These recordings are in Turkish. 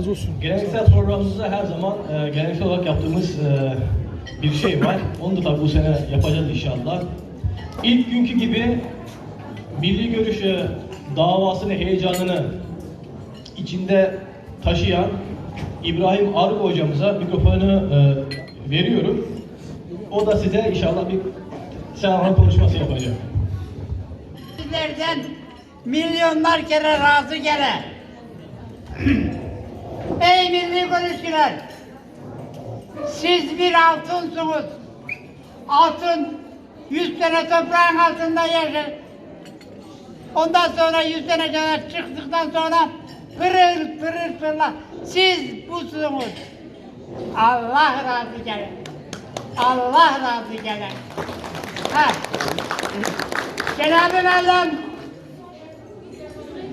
razı olsun. Geleneksel programımızda her zaman e, geleneksel olarak yaptığımız e, bir şey var. Onu da tabii bu sene yapacağız inşallah. İlk günkü gibi milli görüşü davasını, heyecanını içinde taşıyan İbrahim Argo hocamıza mikrofonu e, veriyorum. O da size inşallah bir selam konuşması yapacak. Sizlerden milyonlar kere razı gele. Ey milli görüşçüler! Siz bir altınsınız. Altın yüz sene toprağın altında yaşar. Ondan sonra yüz sene kadar çıktıktan sonra pırıl pırıl pırıl. Siz busunuz. Allah razı gele. Allah razı gele. Ha. Cenab-ı Mevlam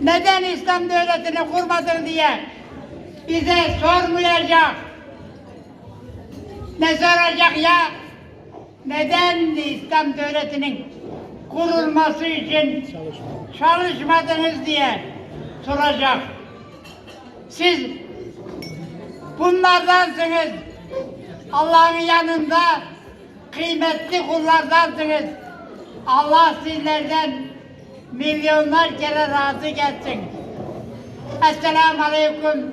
neden İslam devletini kurmadın diye bize sormayacak. Ne soracak ya? Neden İslam devletinin kurulması için çalışmadınız diye soracak. Siz bunlardansınız. Allah'ın yanında kıymetli kullardansınız. Allah sizlerden milyonlar kere razı gelsin. Esselamu Aleyküm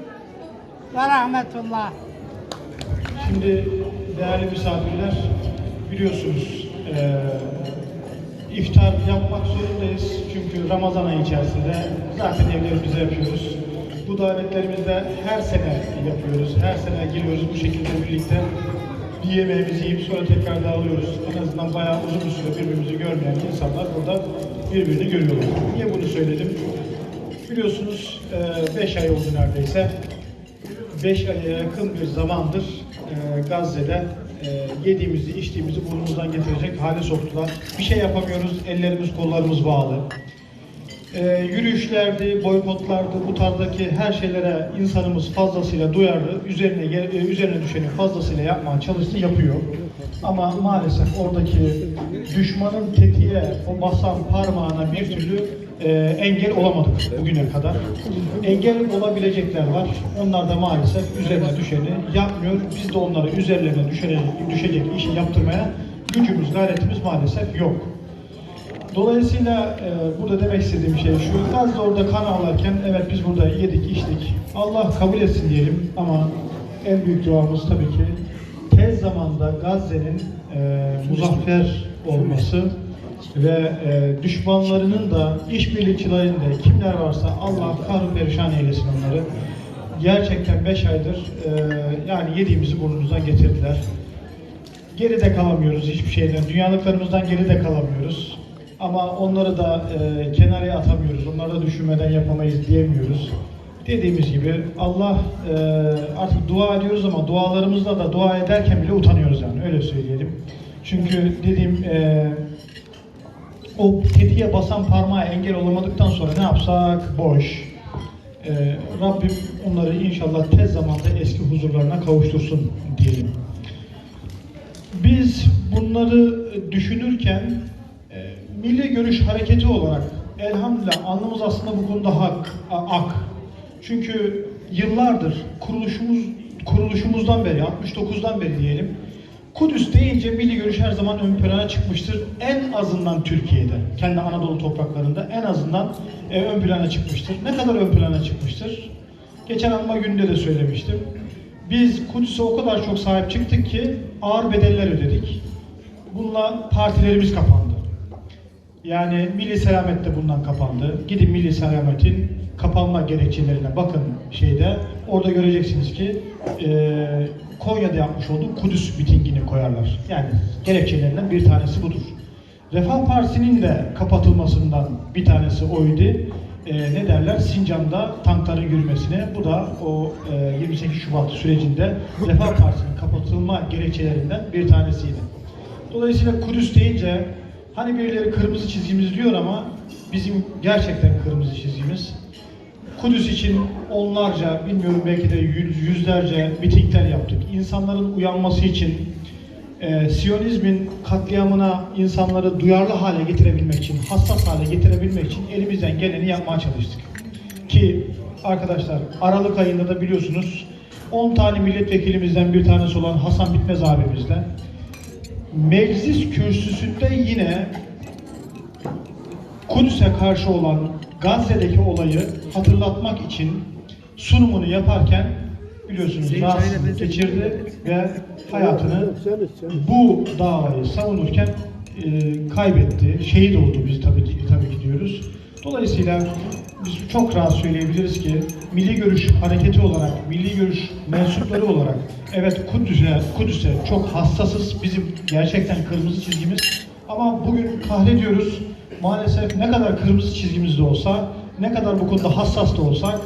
ve Rahmetullah. Şimdi değerli misafirler biliyorsunuz eee, iftar yapmak zorundayız. Çünkü Ramazan ayı içerisinde zaten evlerimizde yapıyoruz. Bu davetlerimizde her sene yapıyoruz. Her sene geliyoruz bu şekilde birlikte bir yemeğimizi yiyip sonra tekrar dağılıyoruz. En azından bayağı uzun bir süre birbirimizi görmeyen insanlar burada birbirini görüyorlar. Niye bunu söyledim? Biliyorsunuz 5 ay oldu neredeyse. 5 aya yakın bir zamandır e, Gazze'de e, yediğimizi, içtiğimizi burnumuzdan getirecek hale soktular. Bir şey yapamıyoruz, ellerimiz, kollarımız bağlı. E, yürüyüşlerdi, boykotlardı, bu tarzdaki her şeylere insanımız fazlasıyla duyarlı, üzerine e, üzerine düşeni fazlasıyla yapmaya çalıştı, yapıyor. Ama maalesef oradaki düşmanın tetiğe, o basan parmağına bir türlü e, engel olamadık bugüne kadar. Engel olabilecekler var. Onlar da maalesef üzerine düşeni yapmıyor. Biz de onlara üzerlerine düşene, düşecek işi yaptırmaya gücümüz, gayretimiz maalesef yok. Dolayısıyla e, burada demek istediğim şey şu, Gazze orada kan ağlarken evet biz burada yedik, içtik. Allah kabul etsin diyelim ama en büyük duamız tabii ki tez zamanda Gazze'nin e, muzaffer olması ve e, düşmanlarının da işbirlikçilerinde kimler varsa Allah kahru perişan eylesin onları. Gerçekten 5 aydır e, yani yediğimizi burnumuzdan getirdiler. Geride kalamıyoruz hiçbir şeyden. Dünyalıklarımızdan geride kalamıyoruz. Ama onları da e, kenara atamıyoruz. Onları da düşünmeden yapamayız diyemiyoruz. Dediğimiz gibi Allah e, artık dua ediyoruz ama dualarımızda da dua ederken bile utanıyoruz yani öyle söyleyelim. Çünkü dediğim e, o tetiğe basan parmağı engel olamadıktan sonra ne yapsak boş. E, Rabbim onları inşallah tez zamanda eski huzurlarına kavuştursun diyelim. Biz bunları düşünürken milli görüş hareketi olarak elhamdülillah alnımız aslında bu konuda hak, ak. Çünkü yıllardır kuruluşumuz kuruluşumuzdan beri 69'dan beri diyelim Kudüs deyince milli görüş her zaman ön plana çıkmıştır. En azından Türkiye'de, kendi Anadolu topraklarında en azından e, ön plana çıkmıştır. Ne kadar ön plana çıkmıştır? Geçen Alma gününde de söylemiştim. Biz Kudüs'e o kadar çok sahip çıktık ki ağır bedeller ödedik. Bununla partilerimiz kapandı. Yani Milli Selamet de bundan kapandı. Gidin Milli Selamet'in kapanma gerekçelerine bakın şeyde. Orada göreceksiniz ki e, Konya'da yapmış olduğu Kudüs mitingini koyarlar. Yani gerekçelerinden bir tanesi budur. Refah Partisi'nin de kapatılmasından bir tanesi oydu. E, ne derler? Sincan'da tankların yürümesine. Bu da o e, 28 Şubat sürecinde Refah Partisi'nin kapatılma gerekçelerinden bir tanesiydi. Dolayısıyla Kudüs deyince hani birileri kırmızı çizgimiz diyor ama bizim gerçekten kırmızı çizgimiz. Kudüs için onlarca, bilmiyorum belki de yüz- yüzlerce mitingler yaptık. İnsanların uyanması için, e, Siyonizmin katliamına insanları duyarlı hale getirebilmek için, hassas hale getirebilmek için elimizden geleni yapmaya çalıştık. Ki arkadaşlar Aralık ayında da biliyorsunuz 10 tane milletvekilimizden bir tanesi olan Hasan Bitmez abimizle meclis kürsüsünde yine Kudüs'e karşı olan Gazze'deki olayı hatırlatmak için sunumunu yaparken biliyorsunuz rahatsızlık geçirdi ve hayatını bu davayı savunurken e, kaybetti. Şehit oldu biz tabii ki, tabii ki diyoruz. Dolayısıyla biz çok rahat söyleyebiliriz ki milli görüş hareketi olarak, milli görüş mensupları olarak evet Kudüs'e Kudüs'e çok hassasız. Bizim gerçekten kırmızı çizgimiz. Ama bugün kahrediyoruz. Maalesef ne kadar kırmızı çizgimiz de olsa, ne kadar bu konuda hassas da olsak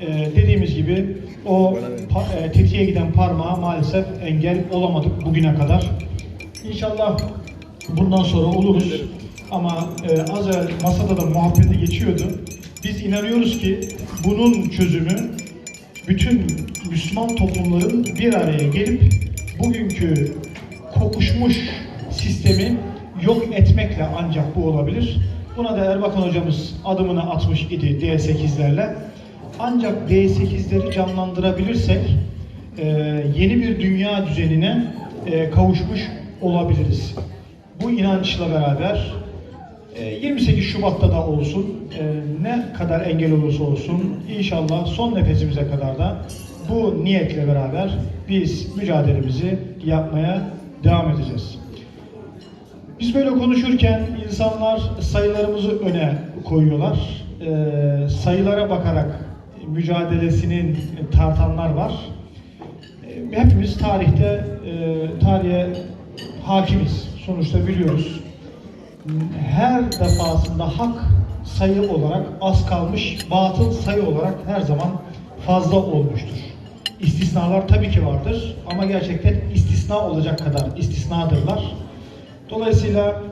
e, dediğimiz gibi o pa- e, tetiğe giden parmağa maalesef engel olamadık bugüne kadar. İnşallah bundan sonra oluruz. Ama e, az evvel masada da muhabbeti geçiyordu. Biz inanıyoruz ki bunun çözümü bütün Müslüman toplumların bir araya gelip bugünkü kokuşmuş sistemi yok etmekle ancak bu olabilir. Buna da Erbakan hocamız adımını atmış idi D8'lerle. Ancak D8'leri canlandırabilirsek e, yeni bir dünya düzenine e, kavuşmuş olabiliriz. Bu inançla beraber e, 28 Şubat'ta da olsun, e, ne kadar engel olursa olsun inşallah son nefesimize kadar da bu niyetle beraber biz mücadelemizi yapmaya devam edeceğiz. Biz böyle konuşurken insanlar sayılarımızı öne koyuyorlar. Ee, sayılara bakarak mücadelesinin tartanlar var. Ee, hepimiz tarihte, e, tarihe hakimiz. Sonuçta biliyoruz. Her defasında hak sayı olarak az kalmış, batıl sayı olarak her zaman fazla olmuştur. İstisnalar tabii ki vardır ama gerçekten istisna olacak kadar istisnadırlar. Dolayısıyla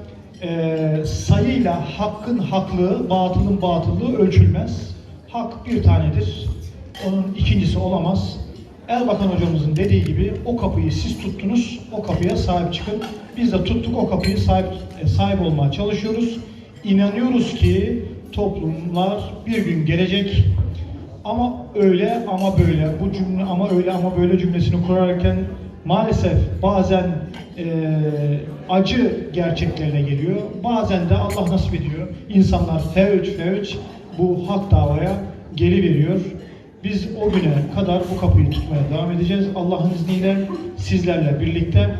e, sayıyla hakkın haklığı, batılın batıllığı ölçülmez. Hak bir tanedir. Onun ikincisi olamaz. Erbakan hocamızın dediği gibi o kapıyı siz tuttunuz, o kapıya sahip çıkın. Biz de tuttuk o kapıyı sahip, e, sahip olmaya çalışıyoruz. İnanıyoruz ki toplumlar bir gün gelecek ama öyle ama böyle bu cümle ama öyle ama böyle cümlesini kurarken maalesef bazen e, acı gerçeklerle geliyor. Bazen de Allah nasip ediyor. İnsanlar fevç fevç bu hak davaya geri veriyor. Biz o güne kadar bu kapıyı tutmaya devam edeceğiz. Allah'ın izniyle sizlerle birlikte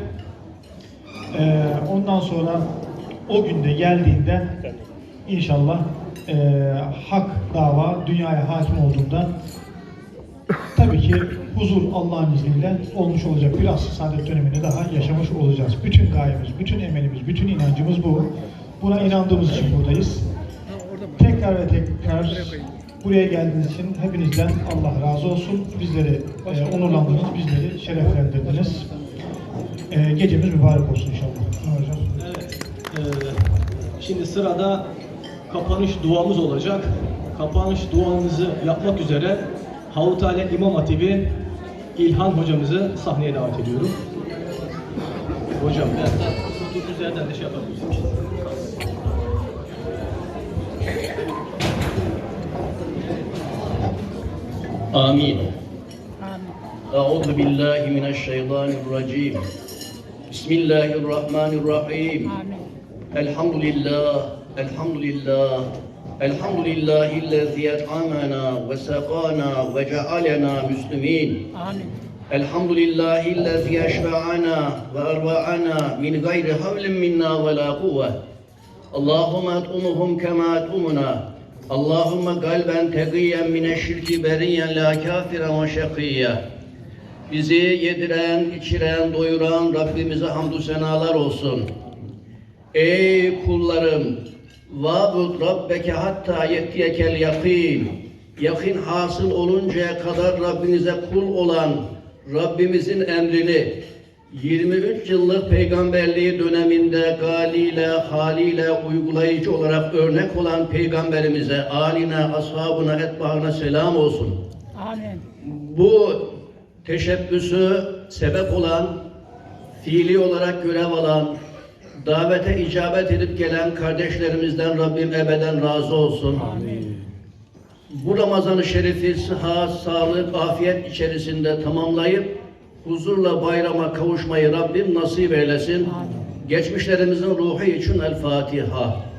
ee, ondan sonra o günde geldiğinde inşallah e, hak dava dünyaya hakim olduğunda tabii ki huzur Allah'ın izniyle olmuş olacak. Bir asr saadet dönemini daha yaşamış olacağız. Bütün gayemiz, bütün emelimiz, bütün inancımız bu. Buna inandığımız için buradayız. Tekrar ve tekrar buraya geldiğiniz için hepinizden Allah razı olsun. Bizleri e, onurlandınız, bizleri şereflendirdiniz. E, gecemiz mübarek olsun inşallah. Evet, e, şimdi sırada kapanış duamız olacak. Kapanış duamızı yapmak üzere Havutale İmam Hatibi İlhan hocamızı sahneye davet ediyorum. Hocam ben de oturduğunuz yerden de şey yapabilirsiniz. آمين أعوذ بالله من الشيطان الرجيم بسم الله الرحمن الرحيم الحمد لله الحمد لله الحمد لله الذي أطعمنا وسقانا وجعلنا مسلمين الحمد لله الذي أشفعنا وأروعنا من غير حول منا ولا قوة اللهم أطعمهم كما أطعمنا اللهم قلبا تقيا من الشرك بريا لا كافرا وشقيا Bizi yediren, içiren, doyuran Rabbimize hamdü senalar olsun. Ey kullarım! Vabud Rabbeke hatta yettiyekel yakin. Yakin hasıl oluncaya kadar Rabbinize kul olan Rabbimizin emrini 23 yıllık peygamberliği döneminde galiyle, haliyle uygulayıcı olarak örnek olan peygamberimize, aline, ashabına, etbahına selam olsun. Amin. Bu teşebbüsü sebep olan, fiili olarak görev alan, davete icabet edip gelen kardeşlerimizden Rabbim ebeden razı olsun. bu Ramazan-ı Şerif'i sıhhat, sağlık, afiyet içerisinde tamamlayıp huzurla bayrama kavuşmayı Rabbim nasip eylesin. Geçmişlerimizin ruhu için El Fatiha.